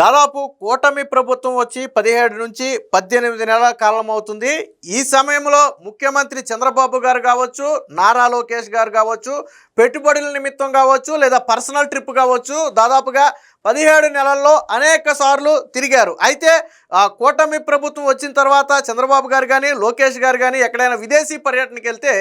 దాదాపు కూటమి ప్రభుత్వం వచ్చి పదిహేడు నుంచి పద్దెనిమిది నెలల కాలం అవుతుంది. ఈ సమయంలో ముఖ్యమంత్రి చంద్రబాబు గారు కావచ్చు నారా లోకేష్ గారు కావచ్చు పెట్టుబడుల నిమిత్తం కావచ్చు లేదా పర్సనల్ ట్రిప్ కావచ్చు దాదాపుగా పదిహేడు నెలల్లో అనేక సార్లు తిరిగారు. అయితే ఆ కూటమి ప్రభుత్వం వచ్చిన తర్వాత చంద్రబాబు గారు కానీ లోకేష్ గారు కానీ ఎక్కడైనా విదేశీ పర్యటనకి వెళ్తే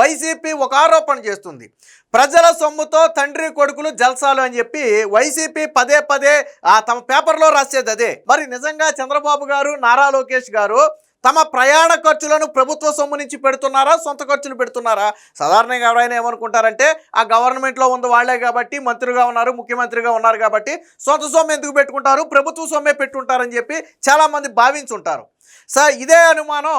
వైసీపీ ఒక ఆరోపణ చేస్తుంది. ప్రజల సొమ్ముతో తండ్రి కొడుకులు జల్సాలు అని చెప్పి వైసీపీ పదే పదే ఆ తమ పేపర్లో రాసేది అదే. మరి నిజంగా చంద్రబాబు గారు నారా లోకేష్ గారు తమ ప్రయాణ ఖర్చులను ప్రభుత్వ సొమ్ము నుంచి పెడుతున్నారా? సొంత ఖర్చులు పెడుతున్నారా? సాధారణంగా ఎవరైనా ఏమనుకుంటారంటే ఆ గవర్నమెంట్లో ఉంది వాళ్ళే కాబట్టి మంత్రిగా ఉన్నారు ముఖ్యమంత్రిగా ఉన్నారు కాబట్టి సొంత సొమ్ము ఎందుకు పెట్టుకుంటారు? ప్రభుత్వ సొమ్మే పెట్టుంటారని చెప్పి చాలామంది భావించుంటారు. సార్ ఇదే అనుమానం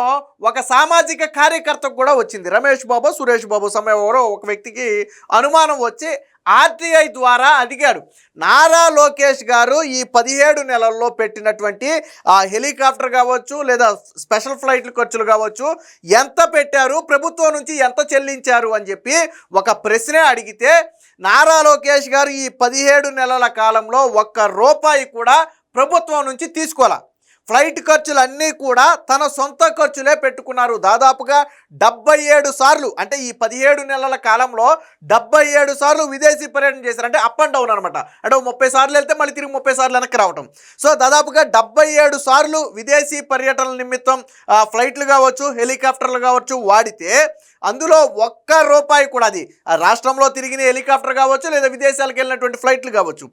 ఒక సామాజిక కార్యకర్తకు కూడా వచ్చింది. రమేష్ బాబు సురేష్ బాబు సమయంలో ఒక వ్యక్తికి అనుమానం వచ్చి ఆర్టీఐ ద్వారా అడిగాడు. నారా లోకేష్ గారు ఈ పదిహేడు నెలల్లో పెట్టినటువంటి ఆ హెలికాప్టర్ కావచ్చు లేదా స్పెషల్ ఫ్లైట్ల ఖర్చులు కావచ్చు ఎంత పెట్టారు ప్రభుత్వం నుంచి ఎంత చెల్లించారు అని చెప్పి ఒక ప్రశ్న అడిగితే నారా లోకేష్ గారు ఈ పదిహేడు నెలల కాలంలో ఒక్క రూపాయి కూడా ప్రభుత్వం నుంచి తీసుకోవాలి ఫ్లైట్ ఖర్చులు అన్నీ కూడా తన సొంత ఖర్చులే పెట్టుకున్నారు. దాదాపుగా డెబ్బై ఏడు సార్లు అంటే ఈ పదిహేడు నెలల కాలంలో డెబ్బై ఏడు సార్లు విదేశీ పర్యటన చేశారు. అంటే అప్ అండ్ డౌన్ అనమాట అంటే ముప్పై సార్లు వెళ్తే మళ్ళీ తిరిగి ముప్పై సార్లు వెనక్కి రావటం. సో దాదాపుగా డెబ్బై ఏడు సార్లు విదేశీ పర్యటనల నిమిత్తం ఆ, ఫ్లైట్లు కావచ్చు హెలికాప్టర్లు కావచ్చు వాడితే అందులో ఒక్క రూపాయి కూడా అది ఆ రాష్ట్రంలో తిరిగిన హెలికాప్టర్ కావచ్చు లేదా విదేశాలకు వెళ్ళినటువంటి ఫ్లైట్లు కావచ్చు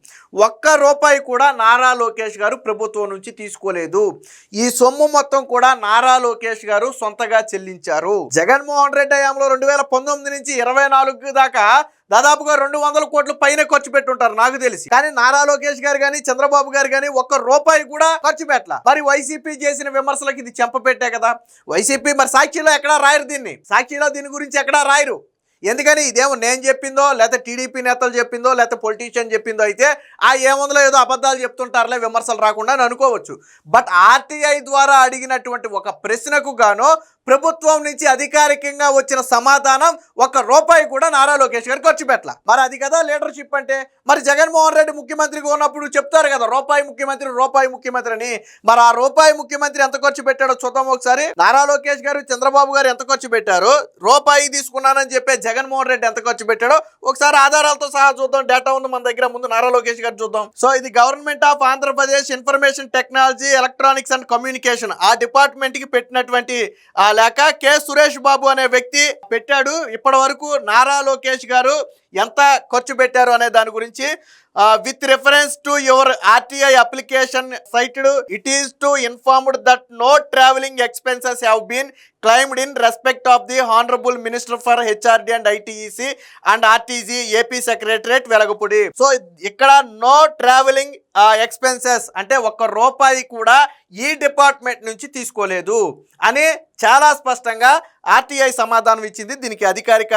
ఒక్క రూపాయి కూడా నారా లోకేష్ గారు ప్రభుత్వం నుంచి తీసుకోలేదు. ఈ సొమ్ము మొత్తం కూడా నారా లోకేష్ గారు సొంతగా చెల్లించారు. జగన్మోహన్ రెడ్డి హయాంలో రెండు వేల పంతొమ్మిది నుంచి ఇరవై నాలుగు దాకా దాదాపుగా రెండు వందల కోట్ల పైన ఖర్చు పెట్టుంటారు నాకు తెలిసి. కానీ నారా లోకేష్ గారు కానీ చంద్రబాబు గారు కానీ ఒక్క రూపాయి కూడా ఖర్చు పెట్టల. మరి వైసీపీ చేసిన విమర్శలకు ఇది చెంప పెట్టే కదా. వైసీపీ మరి సాక్షిలో ఎక్కడా రాయరు దీన్ని? సాక్షిలో దీని గురించి ఎక్కడా రాయరు? ఎందుకని ఇదేమో నేను చెప్పిందో లేకపోతే టీడీపీ నేతలు చెప్పిందో లేకపోతే పొలిటీషియన్ చెప్పిందో అయితే ఆ ఏముందో ఏదో అబద్ధాలు చెప్తుంటారులే విమర్శలు రాకుండా అని అనుకోవచ్చు. బట్ ఆర్టీఐ ద్వారా అడిగినటువంటి ఒక ప్రశ్నకు గాను ప్రభుత్వం నుంచి అధికారికంగా వచ్చిన సమాధానం ఒక్క రూపాయి కూడా నారా లోకేష్ గారు ఖర్చు పెట్టల. మరి అది కదా లీడర్షిప్ అంటే. మరి జగన్మోహన్ రెడ్డి ముఖ్యమంత్రిగా ఉన్నప్పుడు చెప్తారు కదా రూపాయి ముఖ్యమంత్రి రూపాయి ముఖ్యమంత్రి అని. మరి ఆ రూపాయి ముఖ్యమంత్రి ఎంత ఖర్చు పెట్టాడో చూద్దాం ఒకసారి. నారా లోకేష్ గారు చంద్రబాబు గారు ఎంత ఖర్చు పెట్టారు? రూపాయి తీసుకున్నానని చెప్పే జగన్మోహన్ రెడ్డి ఎంత ఖర్చు పెట్టాడో ఒకసారి ఆధారాలతో సహా చూద్దాం. డేటా ఉంది మన దగ్గర ముందు నారా లోకేష్ గారు చూద్దాం. సో ఇది government of Andhra Pradesh information technology electronics and communication. ఆ డిపార్ట్మెంట్కి పెట్టినటువంటి ఆ లేక కె సురేష్ బాబు అనే వ్యక్తి పెట్టాడు. ఇప్పటి వరకు నారా లోకేష్ గారు ఎంత ఖర్చు పెట్టారు అనే దాని గురించి with reference to your RTI application cited it is to informed that no travelling expenses have been claimed in respect of the honourable minister for HRD and ITEC and RTG AP secretariat Velagapudi so ఇక్కడ no travelling expenses అంటే ఒక్క రూపాయి కూడా ఈ department నుంచి తీసుకోలేదు అని చాలా స్పష్టంగా ఆర్టీఐ సమాధానం ఇచ్చింది. దీనికి అధికారిక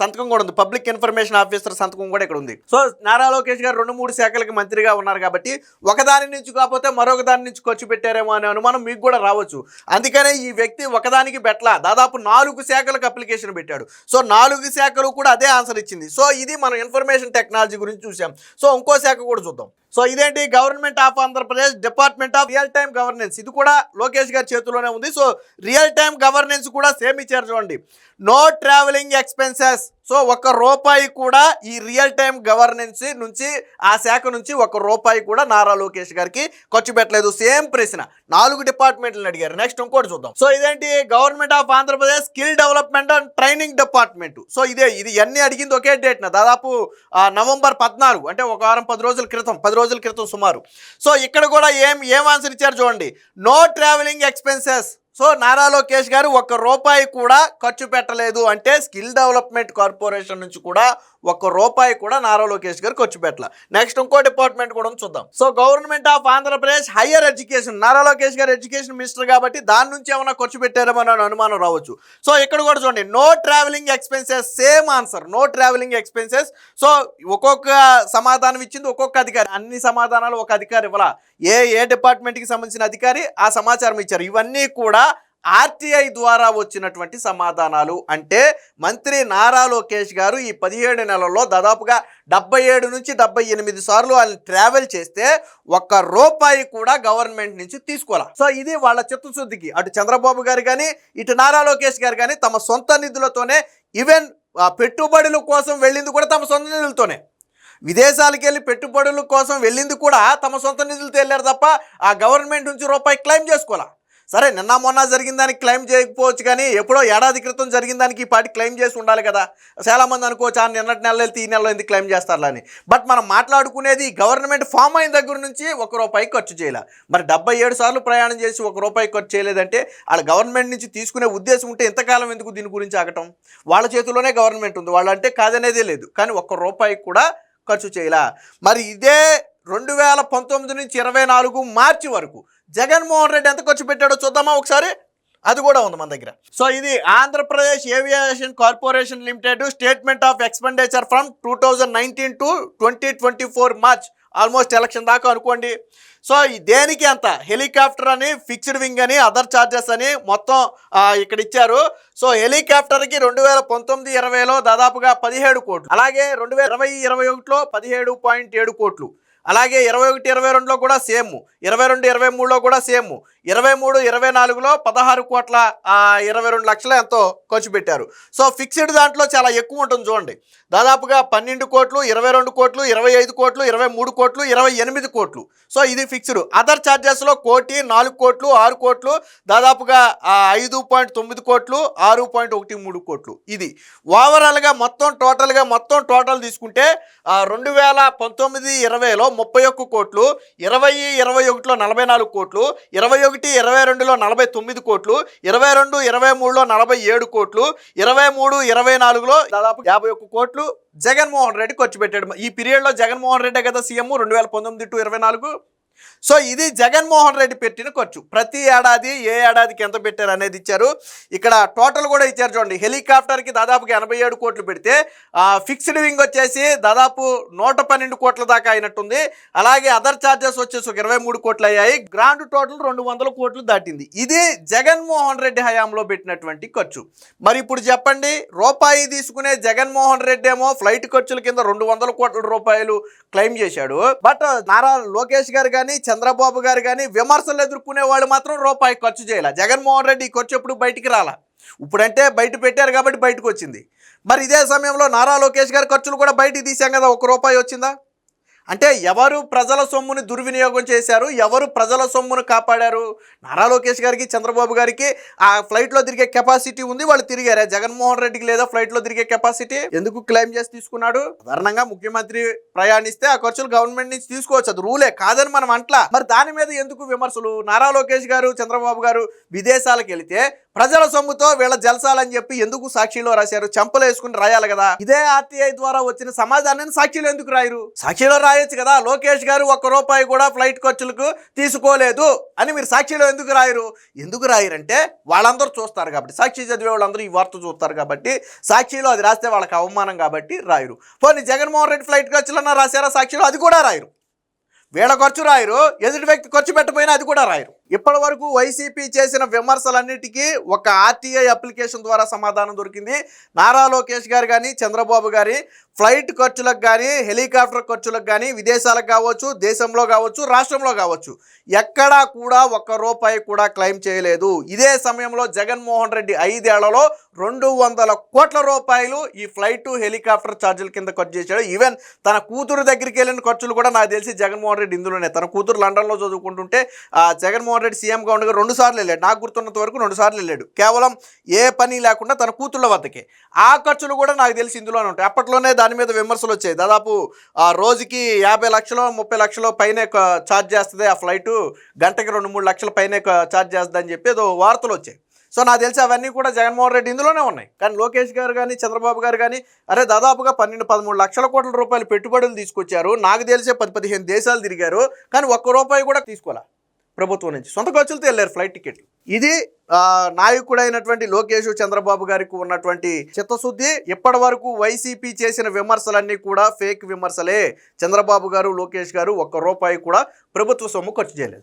సంతకం కూడా ఉంది. పబ్లిక్ ఇన్ఫర్మేషన్ ఆఫీసర్ సంతకం కూడా ఇక్కడ ఉంది. సో నారా లోకేష్ గారు రెండు మూడు శాఖలకు మంత్రిగా ఉన్నారు కాబట్టి ఒకదాని నుంచి కాకపోతే మరొక దాని నుంచి ఖర్చు పెట్టారేమో అనే అనుమానం మీకు కూడా రావచ్చు. అందుకనే ఈ వ్యక్తి ఒకదానికి బెట్ల. దాదాపు నాలుగు శాఖలకు అప్లికేషన్ పెట్టాడు. సో నాలుగు శాఖలు కూడా అదే ఆన్సర్ ఇచ్చింది. సో ఇది మనం ఇన్ఫర్మేషన్ టెక్నాలజీ గురించి చూసాం సో ఇంకో శాఖ కూడా చూద్దాం. సో ఇదేంటి? Government of Andhra Pradesh department of real time governance ఇది కూడా లోకేష్ గారి చేతిలోనే ఉంది. సో రియల్ టైమ్ గవర్నెన్స్ కూడా సేమ్ ఇచ్చారు చూడండి. నో ట్రావెలింగ్ ఎక్స్పెన్సెస్ సో ఒక్క రూపాయి కూడా ఈ రియల్ టైం గవర్నెన్స్ నుంచి ఆ శాఖ నుంచి ఒక రూపాయి కూడా నారా లోకేష్ గారికి ఖర్చు పెట్టలేదు. సేమ్ ప్రశ్న. నాలుగు డిపార్ట్మెంట్లను అడిగారు. నెక్స్ట్ ఇంకోటి చూద్దాం. సో ఇదేంటి? Government of Andhra Pradesh skill development and training department so ఇదే ఇది అన్ని అడిగింది ఒకే డేట్ నా. దాదాపు నవంబర్ పద్నాలుగు. అంటే ఒక వారం పది రోజుల క్రితం పది రోజుల క్రితం సుమారు. సో ఇక్కడ కూడా ఏం ఏం ఆన్సర్ ఇచ్చారు చూడండి. No travelling expenses so Nara Lokesh గారు ఒక్క రూపాయి కూడా ఖర్చు పెట్టలేదు అంటే స్కిల్ డెవలప్మెంట్ కార్పొరేషన్ నుంచి కూడా ఒక్క రూపాయి కూడా నారా లోకేష్ గారు ఖర్చు పెట్టాల. నెక్స్ట్ ఇంకో డిపార్ట్మెంట్ కూడా చూద్దాం. So government of Andhra Pradesh higher education Nara Lokesh గారు ఎడ్యుకేషన్ మినిస్టర్ కాబట్టి దాని నుంచి ఏమైనా ఖర్చు పెట్టారేమో అని అనుమానం రావచ్చు. సో ఇక్కడ కూడా చూడండి no travelling expenses same answer no travelling expenses so ఒక్కొక్క సమాధానం ఇచ్చింది ఒక్కొక్క అధికారి. అన్ని సమాధానాలు ఒక అధికారి ఇవ్వాల? ఏ ఏ డిపార్ట్మెంట్కి సంబంధించిన అధికారి ఆ సమాచారం ఇచ్చారు. ఇవన్నీ కూడా ఆర్టీఐ ద్వారా వచ్చినటువంటి సమాధానాలు అంటే మంత్రి నారా లోకేష్ గారు ఈ పదిహేడు నెలల్లో దాదాపుగా డెబ్బై ఏడు నుంచి డెబ్బై ఎనిమిది సార్లు వాళ్ళు ట్రావెల్ చేస్తే ఒక్క రూపాయి కూడా గవర్నమెంట్ నుంచి తీసుకోవాలి సో ఇది వాళ్ళ చిత్తశుద్ధికి. అటు చంద్రబాబు గారు కానీ ఇటు నారా లోకేష్ గారు కానీ తమ సొంత నిధులతోనే ఈవెన్ ఆ, పెట్టుబడుల కోసం వెళ్ళింది కూడా తమ సొంత నిధులతోనే. విదేశాలకు వెళ్ళి పెట్టుబడుల కోసం వెళ్ళింది కూడా తమ సొంత నిధులతో వెళ్ళారు తప్ప ఆ గవర్నమెంట్ నుంచి రూపాయి క్లెయిమ్ చేసుకోవాలా సరే నిన్న మొన్న జరిగిన దానికి క్లెయిమ్ చేయకపోవచ్చు కానీ ఎప్పుడో ఏడాది క్రితం జరిగిన దానికి ఈ పాటి క్లెయిమ్ చేసి ఉండాలి కదా. చాలామంది అనుకోవచ్చు ఆ నిన్నటి నెలలో వెళ్తే ఈ నెలలో ఎందుకు క్లెయిమ్ చేస్తారులే అని. బట్ మనం మాట్లాడుకునేది గవర్నమెంట్ ఫామ్ అయిన దగ్గర నుంచి ఒక రూపాయి ఖర్చు చేయాలి. మరి డెబ్బై ఏడు సార్లు ప్రయాణం చేసి ఒక రూపాయి ఖర్చు చేయలేదంటే వాళ్ళ గవర్నమెంట్ నుంచి తీసుకునే ఉద్దేశం ఉంటే ఎంతకాలం ఎందుకు దీని గురించి ఆగటం? వాళ్ళ చేతిలోనే గవర్నమెంట్ ఉంది. వాళ్ళంటే కాదనేదే లేదు. కానీ ఒక్క రూపాయి కూడా ఖర్చు చేయలా. మరి ఇదే రెండు వేల పంతొమ్మిది నుంచి ఇరవై నాలుగు మార్చి వరకు జగన్మోహన్ రెడ్డి ఎంత ఖర్చు పెట్టాడో చూద్దామా ఒకసారి? అది కూడా ఉంది మన దగ్గర. సో ఇది Andhra Pradesh aviation corporation limited statement of expenditure from two thousand nineteen to twenty twenty four March. Almost election దాకా అనుకోండి. సో దేనికి అంత? హెలికాప్టర్ అని ఫిక్స్డ్ వింగ్ అని అదర్ చార్జెస్ అని మొత్తం ఇక్కడ ఇచ్చారు. సో హెలికాప్టర్కి రెండు వేల పంతొమ్మిది ఇరవైలో దాదాపుగా పదిహేడు కోట్లు. అలాగే రెండు వేల ఇరవై ఇరవై ఒకటిలో పదిహేడు పాయింట్ ఏడు కోట్లు. అలాగే ఇరవై ఒకటి ఇరవై రెండులో కూడా సేమ్. ఇరవై రెండు ఇరవై మూడులో కూడా సేమ్. ఇరవై మూడు ఇరవై నాలుగులో పదహారు కోట్ల ఇరవై రెండు లక్షల ఎంతో ఖర్చు పెట్టారు. సో ఫిక్స్డ్ దాంట్లో చాలా ఎక్కువ ఉంటుంది చూడండి. దాదాపుగా పన్నెండు కోట్లు ఇరవై రెండు కోట్లు ఇరవై ఐదు కోట్లు ఇరవై మూడు కోట్లు ఇరవై ఎనిమిది కోట్లు. సో ఇది ఫిక్స్డ్. అదర్ ఛార్జెస్లో కోటి నాలుగు కోట్లు ఆరు కోట్లు దాదాపుగా ఐదు పాయింట్ తొమ్మిది కోట్లు ఆరు పాయింట్ ఒకటి మూడు కోట్లు. ఇది. ఓవరాల్గా మొత్తం టోటల్గా మొత్తం టోటల్ తీసుకుంటే రెండు వేల పంతొమ్మిది ఇరవైలో ముప్పై ఒక్క కోట్లు ఇరవై ఇరవై ఒకటిలో నలభై నాలుగు కోట్లు ఇరవై ఒకటి ఇరవై రెండులో నలభై తొమ్మిది కోట్లు ఇరవై రెండు ఇరవై మూడులో నలభై ఏడు కోట్లు ఇరవై మూడు ఇరవై నాలుగులో దాదాపు యాభై ఒక్క కోట్లు జగన్మోహన్ రెడ్డి ఖర్చు పెట్టాడు. ఈ పీరియడ్లో జగన్మోహన్ రెడ్డి కదా సీఎం రెండు వేల పంతొమ్మిది టు ఇరవై నాలుగు. సో ఇది జగన్మోహన్ రెడ్డి పెట్టిన ఖర్చు. ప్రతి ఏడాది ఏ ఏడాదికి ఎంత పెట్టారు అనేది ఇచ్చారు. ఇక్కడ టోటల్ కూడా ఇచ్చారు చూడండి. హెలికాప్టర్కి దాదాపుగా ఎనభై ఏడు కోట్లు పెడితే ఫిక్స్డ్ వింగ్ వచ్చేసి దాదాపు నూట పన్నెండు కోట్ల దాకా అయినట్టుంది. అలాగే అదర్ ఛార్జెస్ వచ్చేసి ఒక ఇరవై మూడు కోట్లు అయ్యాయి. గ్రాండ్ టోటల్ రెండు వందల కోట్లు దాటింది. ఇది జగన్మోహన్ రెడ్డి హయాంలో పెట్టినటువంటి ఖర్చు. మరి ఇప్పుడు చెప్పండి రూపాయి తీసుకునే జగన్మోహన్ రెడ్డి ఏమో ఫ్లైట్ ఖర్చుల కింద రెండు వందల కోట్ల రూపాయలు క్లెయిమ్ చేశాడు. బట్ నారా లోకేష్ గారు కానీ కానీ చంద్రబాబు గారు కానీ విమర్శలు ఎదుర్కొనే వాళ్ళు మాత్రం రూపాయి ఖర్చు చేయాలి. జగన్మోహన్ రెడ్డి ఈ ఖర్చు ఎప్పుడు బయటికి రాలా. ఇప్పుడంటే బయట పెట్టారు కాబట్టి బయటకు వచ్చింది. మరి ఇదే సమయంలో నారా లోకేష్ గారి ఖర్చులు కూడా బయటికి తీసాం కదా ఒక రూపాయి వచ్చిందా? అంటే ఎవరు ప్రజల సొమ్ముని దుర్వినియోగం చేశారు? ఎవరు ప్రజల సొమ్మును కాపాడారు? నారా లోకేష్ గారికి చంద్రబాబు గారికి ఆ ఫ్లైట్లో తిరిగే కెపాసిటీ ఉంది వాళ్ళు తిరిగారా? జగన్మోహన్ రెడ్డికి లేదా ఫ్లైట్లో తిరిగే కెపాసిటీ ఎందుకు క్లెయిమ్ చేసి తీసుకున్నాడు? సాధారణంగా ముఖ్యమంత్రి ప్రయాణిస్తే ఆ ఖర్చులు గవర్నమెంట్ నుంచి తీసుకోవచ్చు. అది రూలే కాదని మనం అంట్లా. మరి దాని మీద ఎందుకు విమర్శలు? నారా లోకేష్ గారు చంద్రబాబు గారు విదేశాలకు వెళితే ప్రజల సొమ్ముతో వీళ్ళ జలసాలని చెప్పి ఎందుకు సాక్షిలో రాశారు? చంపలు వేసుకుని రాయాలి కదా. ఇదే ఆర్టీఐ ద్వారా వచ్చిన సమాధానాన్ని సాక్షిలో ఎందుకు రాయరు? సాక్షిలో రాయొచ్చు కదా. లోకేష్ గారు ఒక్క రూపాయి కూడా ఫ్లైట్ ఖర్చులకు తీసుకోలేదు అని మీరు సాక్షిలో ఎందుకు రాయరు? ఎందుకు రాయరంటే వాళ్ళందరూ చూస్తారు కాబట్టి. సాక్షి చదివే వాళ్ళందరూ ఈ వార్త చూస్తారు కాబట్టి సాక్షిలో అది రాస్తే వాళ్ళకి అవమానం కాబట్టి రాయరు. పోనీ జగన్మోహన్ రెడ్డి ఫ్లైట్ ఖర్చులన్నా రాశారా? సాక్షిలో అది కూడా రాయరు. వీళ్ళ ఖర్చు రాయరు. ఎదుటి వ్యక్తి ఖర్చు పెట్టపోయినా అది కూడా రాయరు. ఇప్పటి వరకు వైసీపీ చేసిన విమర్శలన్నిటికీ ఒక ఆర్టీఐ అప్లికేషన్ ద్వారా సమాధానం దొరికింది. నారా లోకేష్ గారు కానీ చంద్రబాబు గారి ఫ్లైట్ ఖర్చులకు కానీ హెలికాప్టర్ ఖర్చులకు కానీ విదేశాలకు కావచ్చు దేశంలో కావచ్చు రాష్ట్రంలో కావచ్చు ఎక్కడా కూడా ఒక్క రూపాయి కూడా క్లెయిమ్ చేయలేదు. ఇదే సమయంలో జగన్మోహన్ రెడ్డి ఐదేళ్ళలో రెండు వందల కోట్ల రూపాయలు ఈ ఫ్లైట్ హెలికాప్టర్ ఛార్జీల కింద ఖర్చు చేశాడు. ఈవెన్ తన కూతురు దగ్గరికి వెళ్ళిన ఖర్చులు కూడా నాకు తెలిసి జగన్మోహన్ రెడ్డి ఇందులోనే. తన కూతురు లండన్లో చదువుకుంటుంటే ఆ, జగన్మోహన్ రెడ్డి సీఎంగా ఉండగా రెండు సార్లు వెళ్ళాడు. నాకు గుర్తున్నంత వరకు రెండు సార్లు వెళ్ళాడు. కేవలం ఏ పని లేకుండా తన కూతుళ్ళ వద్దకే. ఆ ఖర్చులు కూడా నాకు తెలిసి ఇందులోనే ఉంటాయి. అప్పట్లోనే దాని మీద విమర్శలు వచ్చాయి. దాదాపు ఆ రోజుకి యాభై లక్షలు ముప్పై లక్షలు పైనే ఛార్జ్ చేస్తుంది ఆ ఫ్లైట్. గంటకి రెండు మూడు లక్షల పైనే ఛార్జ్ చేస్తుంది అని చెప్పి ఏదో వార్తలు వచ్చాయి. సో నాకు తెలిసి అవన్నీ కూడా జగన్మోహన్ రెడ్డి ఇందులోనే ఉన్నాయి. కానీ లోకేష్ గారు కానీ చంద్రబాబు గారు కానీ అరే దాదాపుగా పన్నెండు పదమూడు లక్షల కోట్ల రూపాయలు పెట్టుబడులు తీసుకొచ్చారు. నాకు తెలిసే పది పదిహేను దేశాలు తిరిగారు. కానీ ఒక్క రూపాయి కూడా తీసుకోవాలి ప్రభుత్వం నుంచి సొంత ఖర్చులతో వెళ్ళారు ఫ్లైట్ టికెట్లు ఇది నాయకుడైనటువంటి లోకేష్ చంద్రబాబు గారికి ఉన్నటువంటి చిత్తశుద్ధి. ఇప్పటి వరకు వైసీపీ చేసిన విమర్శలన్నీ కూడా ఫేక్ విమర్శలే. చంద్రబాబు గారు లోకేష్ గారు ఒక్క రూపాయి కూడా ప్రభుత్వ సొమ్ము ఖర్చు చేయలేదు.